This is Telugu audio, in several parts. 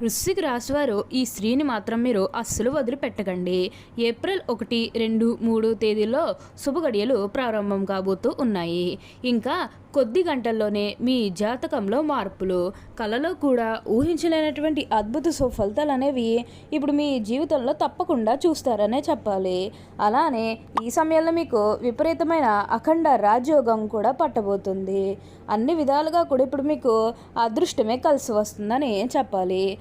వృశ్చిక రాశివారు ఈ స్త్రీని మాత్రం మీరు అస్సలు వదిలిపెట్టకండి. ఏప్రిల్ ఒకటి రెండు మూడు తేదీల్లో శుభగడియలు ప్రారంభం కాబోతూ ఉన్నాయి. ఇంకా కొద్ది గంటల్లోనే మీ జాతకంలో మార్పులు. కళలో కూడా ఊహించలేనటువంటి అద్భుత సుఫలితాలు అనేవి ఇప్పుడు మీ జీవితంలో తప్పకుండా చూస్తారనే చెప్పాలి. అలానే ఈ సమయంలో మీకు విపరీతమైన అఖండ రాజయోగం కూడా పట్టబోతుంది. అన్ని విధాలుగా కూడా ఇప్పుడు మీకు అదృష్టమే కలిసి వస్తుందని చెప్పాలి.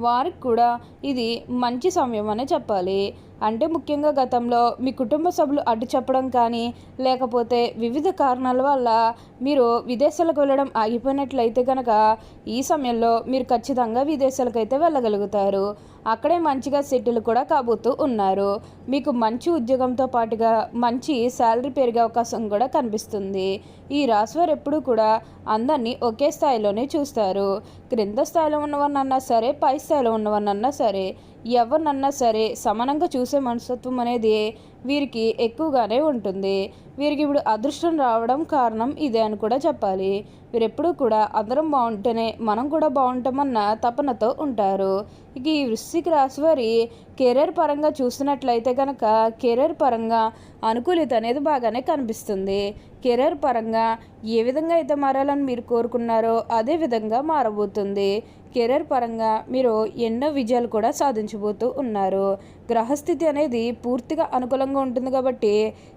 వారికి కూడా ఇది మంచి సమయం అనే చెప్పాలి. అంటే ముఖ్యంగా గతంలో మీ కుటుంబ సభ్యులు అడ్డు చెప్పడం కానీ లేకపోతే వివిధ కారణాల వల్ల మీరు విదేశాలకు వెళ్ళడం ఆగిపోయినట్లయితే కనుక ఈ సమయంలో మీరు ఖచ్చితంగా విదేశాలకు అయితే వెళ్ళగలుగుతారు. అక్కడే మంచిగా సెటిల్ కూడా కాబోతూ ఉన్నారు. మీకు మంచి ఉద్యోగంతో పాటుగా మంచి శాలరీ పెరిగే అవకాశం కూడా కనిపిస్తుంది. ఈ రాశివారు ఎప్పుడూ కూడా అందరినీ ఒకే స్థాయిలోనే చూస్తారు. క్రింద స్థాయిలో ఉన్నవన్నన్నా సరే పై స్థాయిలో ఉన్నవన్నన్నా సరే ఎవరినన్నా సరే సమానంగా చూసే మనస్తత్వం అనేది వీరికి ఎక్కువగానే ఉంటుంది. వీరికి ఇప్పుడు అదృష్టం రావడం కారణం ఇదే అని కూడా చెప్పాలి. వీరెప్పుడూ కూడా అందరం బాగుంటేనే మనం కూడా బాగుంటామన్న తపనతో ఉంటారు. ఇక ఈ వృశ్చిక రాశి వారి కెరీర్ పరంగా చూసినట్లయితే కనుక కెరీర్ పరంగా అనుకూలిత అనేది బాగానే కనిపిస్తుంది. కెరీర్ పరంగా ఏ విధంగా అయితే మారాలని మీరు కోరుకున్నారో అదే విధంగా మారబోతుంది. కెరీర్ పరంగా మీరు ఎన్నో విజయాలు కూడా సాధించబోతూ ఉన్నారు. గ్రహస్థితి అనేది పూర్తిగా అనుకూలంగా ఉంటుంది కాబట్టి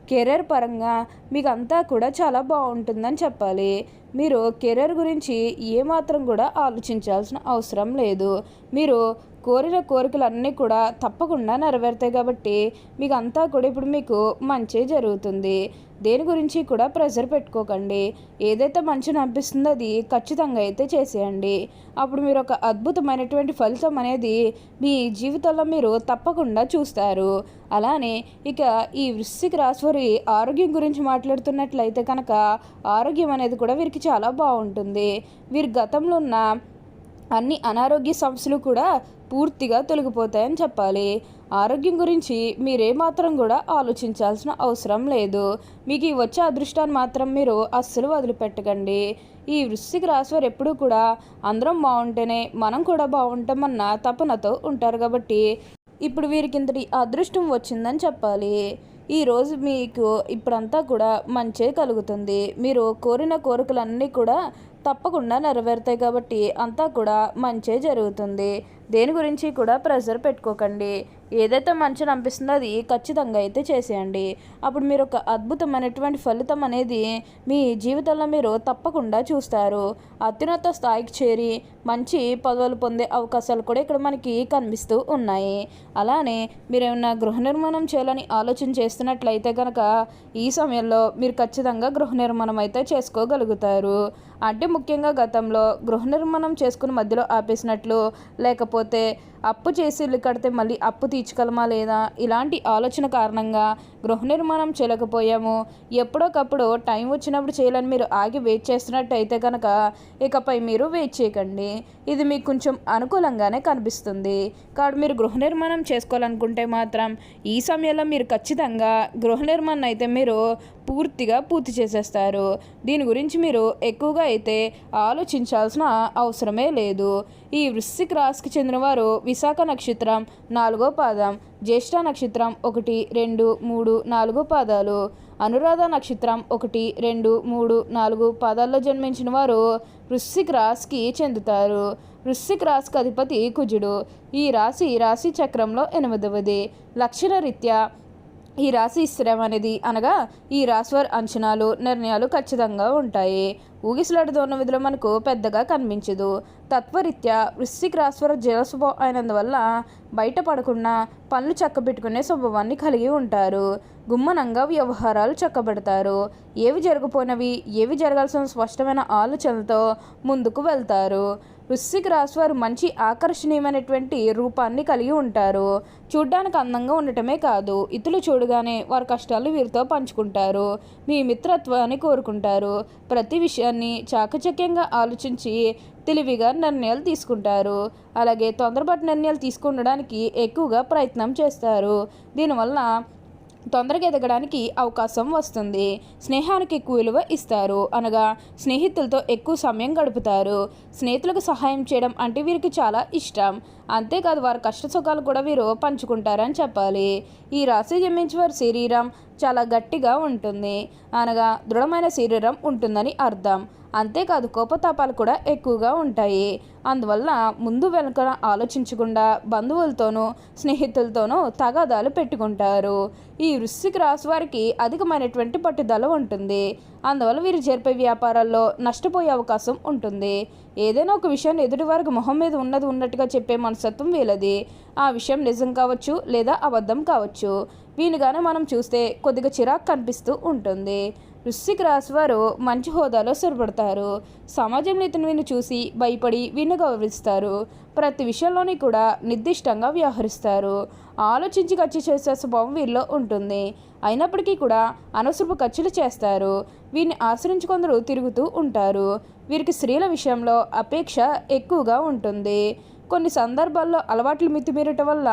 కెరీర్ పరంగా మీకు అంతా కూడా చాలా బాగుంటుందని చెప్పాలి. మీరు కెరీర్ గురించి ఏమాత్రం కూడా ఆలోచించాల్సిన అవసరం లేదు. మీరు కోరిన కోరికలన్నీ కూడా తప్పకుండా నెరవేరుతాయి కాబట్టి మీకు అంతా కూడా ఇప్పుడు మీకు మంచి జరుగుతుంది. దేని గురించి కూడా ప్రెషర్ పెట్టుకోకండి. ఏదైతే మంచిని అనిపిస్తుందో అది ఖచ్చితంగా అయితే చేసేయండి. అప్పుడు మీరు ఒక అద్భుతమైనటువంటి ఫలితం అనేది మీ జీవితంలో మీరు తప్పకుండా చూస్తారు. అలానే ఇక ఈ వృశ్చిక రాశివారి ఆరోగ్యం గురించి మాట్లాడుతున్నట్లయితే కనుక ఆరోగ్యం అనేది కూడా వీరికి చాలా బాగుంటుంది. వీరి గతంలో ఉన్న అన్ని అనారోగ్య సమస్యలు కూడా పూర్తిగా తొలగిపోతాయని చెప్పాలి. ఆరోగ్యం గురించి మీరేమాత్రం కూడా ఆలోచించాల్సిన అవసరం లేదు. మీకు ఈ వచ్చే అదృష్టాన్ని మాత్రం మీరు అస్సలు వదిలిపెట్టకండి. ఈ వృశ్చిక రాశి వారు ఎప్పుడూ కూడా అందరం బాగుంటేనే మనం కూడా బాగుంటామన్న తపనతో ఉంటారు కాబట్టి ఇప్పుడు వీరికి ఇంతటి అదృష్టం వచ్చిందని చెప్పాలి. ఈరోజు మీకు ఇప్పుడంతా కూడా మంచే కలుగుతుంది. మీరు కోరిన కోరికలన్నీ కూడా తప్పకుండా నెరవేరుతాయి కాబట్టి అంతా కూడా మంచే జరుగుతుంది. దేని గురించి కూడా ప్రెషర్ పెట్టుకోకండి. ఏదైతే మంచిని అనిపిస్తుందో అది ఖచ్చితంగా అయితే చేసేయండి. అప్పుడు మీరు ఒక అద్భుతమైనటువంటి ఫలితం అనేది మీ జీవితంలో మీరు తప్పకుండా చూస్తారు. అత్యున్నత స్థాయికి చేరి మంచి పదవులు పొందే అవకాశాలు కూడా ఇక్కడ మనకి కనిపిస్తూ ఉన్నాయి. అలానే మీరు ఏమైనా గృహ నిర్మాణం చేయాలని ఆలోచన చేస్తున్నట్లయితే కనుక ఈ సమయంలో మీరు ఖచ్చితంగా గృహ నిర్మాణం అయితే చేసుకోగలుగుతారు. అంటే ముఖ్యంగా గతంలో గృహ నిర్మాణం చేసుకుని మధ్యలో ఆపేసినట్లు లేకపోతే అప్పు చేసి ఇల్లు కడితే మళ్ళీ అప్పు తీర్చగలమా లేదా? ఇలాంటి ఆలోచన కారణంగా గృహ నిర్మాణం చేయలేకపోయాము. ఎప్పుడోకప్పుడు టైం వచ్చినప్పుడు చేయాలని మీరు ఆగి వెయిట్ చేస్తున్నట్టయితే కనుక ఇకపై మీరు వెయిట్ చేయకండి. ఇది మీకు కొంచెం అనుకూలంగానే కనిపిస్తుంది. కాబట్టి మీరు గృహ నిర్మాణం చేసుకోవాలనుకుంటే మాత్రం ఈ సమయంలో మీరు ఖచ్చితంగా గృహ నిర్మాణం అయితే మీరు పూర్తిగా పూర్తి చేసేస్తారు. దీని గురించి మీరు ఎక్కువగా అయితే ఆలోచించాల్సిన అవసరమే లేదు. ఈ వృశ్చిక రాశికి చెందినవారు విశాఖ నక్షత్రం నాలుగో పాదం జ్యేష్ఠ నక్షత్రం ఒకటి రెండు మూడు నాలుగో పాదాలు. అనురాధ నక్షత్రం ఒకటి రెండు మూడు నాలుగు పాదాల్లో జన్మించిన వారు వృశ్చిక రాశికి చెందుతారు. వృశ్చిక రాశికి అధిపతి కుజుడు. ఈ రాశి రాశి చక్రంలో ఎనిమిదవది. లక్షణ రీత్యా ఈ రాశి స్థిరం అనేది అనగా ఈ రాశి వారి అంచనాలు నిర్ణయాలు ఖచ్చితంగా ఉంటాయి. ఊగిసలాడుతున్న విధులు మనకు పెద్దగా కనిపించదు. తత్వరీత్యా వృశ్చిక రాశి వారి అయినందువల్ల బయటపడకుండా పనులు చక్కబెట్టుకునే స్వభావాన్ని కలిగి ఉంటారు. గుమ్మనంగా వ్యవహారాలు చక్కబెడతారు. ఏవి జరగపోయినవి ఏవి జరగాల్సిన స్పష్టమైన ఆలోచనలతో ముందుకు వెళ్తారు. వృశ్చిక రాశి వారు మంచి ఆకర్షణీయమైనటువంటి రూపాన్ని కలిగి ఉంటారు. చూడ్డానికి అందంగా ఉండటమే కాదు ఇతరులు చూడగానే వారి కష్టాలు వీరితో పంచుకుంటారు. మీ మిత్రత్వాన్ని కోరుకుంటారు. ప్రతి విషయాన్ని చాకచక్యంగా ఆలోచించి తెలివిగా నిర్ణయాలు తీసుకుంటారు. అలాగే తొందరపాటు నిర్ణయాలు తీసుకుండడానికి ఎక్కువగా ప్రయత్నం చేస్తారు. దీనివల్ల తొందరగా ఎదగడానికి అవకాశం వస్తుంది. స్నేహానికి ఎక్కువ విలువ ఇస్తారు. అనగా స్నేహితులతో ఎక్కువ సమయం గడుపుతారు. స్నేహితులకు సహాయం చేయడం అంటే వీరికి చాలా ఇష్టం. అంతేకాదు వారి కష్ట సుఖాలు కూడా వీరు పంచుకుంటారని చెప్పాలి. ఈ రాశి జన్మించే వారి శరీరం చాలా గట్టిగా ఉంటుంది. అనగా దృఢమైన శరీరం ఉంటుందని అర్థం. అంతేకాదు కోపతాపాలు కూడా ఎక్కువగా ఉంటాయి. అందువల్ల ముందు వెనుక ఆలోచించకుండా బంధువులతోనూ స్నేహితులతోనూ తగాదాలు పెట్టుకుంటారు. ఈ వృశ్చిక రాశి వారికి అధికమైనటువంటి పట్టుదల ఉంటుంది. అందువల్ల వీరు జరిపే వ్యాపారాల్లో నష్టపోయే అవకాశం ఉంటుంది. ఏదైనా ఒక విషయాన్ని ఎదుటి వారికి మొహం మీద ఉన్నది ఉన్నట్టుగా చెప్పే మనస్తత్వం వీలది ఆ విషయం నిజం కావచ్చు లేదా అబద్ధం కావచ్చు. వీనిగానే మనం చూస్తే కొద్దిగా చిరాకు కనిపిస్తూ ఉంటుంది. వృశ్చిక రాశి వారు మంచి హోదాలో స్థిరపడతారు. సమాజంలో ఇతను వీని చూసి భయపడి వీని గౌరవిస్తారు. ప్రతి విషయంలోని కూడా నిర్దిష్టంగా వ్యవహరిస్తారు. ఆలోచించి ఖర్చు చేసే స్వభావం వీరిలో ఉంటుంది. అయినప్పటికీ కూడా అనవసరపు ఖర్చులు చేస్తారు. వీరిని ఆశ్రయించి కొందరు తిరుగుతూ ఉంటారు. వీరికి స్త్రీల విషయంలో అపేక్ష ఎక్కువగా ఉంటుంది. కొన్ని సందర్భాల్లో అలవాట్లు మితిమీరటం వల్ల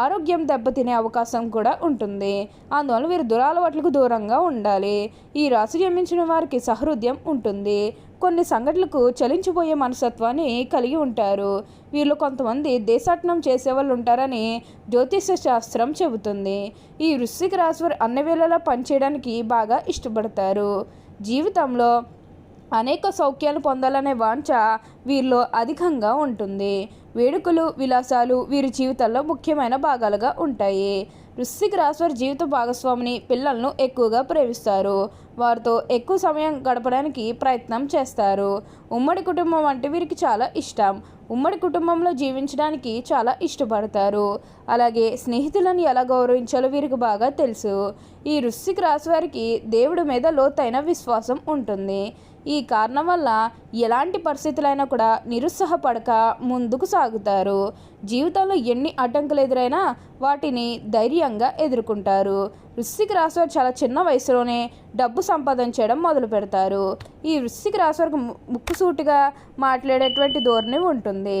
ఆరోగ్యం దెబ్బతినే అవకాశం కూడా ఉంటుంది. అందువల్ల వీరు దురలవాట్లకు దూరంగా ఉండాలి. ఈ రాశి జన్మించిన వారికి సహృదయం ఉంటుంది. కొన్ని సంఘటనలకు చలించిపోయే మనస్తత్వాన్ని కలిగి ఉంటారు. వీళ్ళు కొంతమంది దేశాటనం చేసేవాళ్ళు ఉంటారని జ్యోతిష శాస్త్రం చెబుతుంది. ఈ వృశ్చిక రాశి వారు అన్ని వేళలా పనిచేయడానికి బాగా ఇష్టపడతారు. జీవితంలో అనేక సౌఖ్యాలు పొందాలనే వాంఛ వీరిలో అధికంగా ఉంటుంది. వేడుకలు విలాసాలు వీరి జీవితంలో ముఖ్యమైన భాగాలుగా ఉంటాయి. వృశ్చిక రాశివారి జీవిత భాగస్వామిని పిల్లలను ఎక్కువగా ప్రేమిస్తారు. వారితో ఎక్కువ సమయం గడపడానికి ప్రయత్నం చేస్తారు. ఉమ్మడి కుటుంబం అంటే వీరికి చాలా ఇష్టం. ఉమ్మడి కుటుంబంలో జీవించడానికి చాలా ఇష్టపడతారు. అలాగే స్నేహితులను ఎలా గౌరవించాలో వీరికి బాగా తెలుసు. ఈ వృశ్చిక రాశి వారికి దేవుడి మీద లోతైన విశ్వాసం ఉంటుంది. ఈ కారణం వల్ల ఎలాంటి పరిస్థితులైనా కూడా నిరుత్సాహపడక ముందుకు సాగుతారు. జీవితంలో ఎన్ని అడ్డంకులు ఎదురైనా వాటిని ధైర్యంగా ఎదుర్కొంటారు. వృశ్చిక రాశి వారు చాలా చిన్న వయసులోనే డబ్బు సంపాదించడం మొదలు పెడతారు. ఈ వృశ్చిక రాశి వారికి ముక్కుసూటిగా మాట్లాడేటువంటి ధోరణి ఉంటుంది.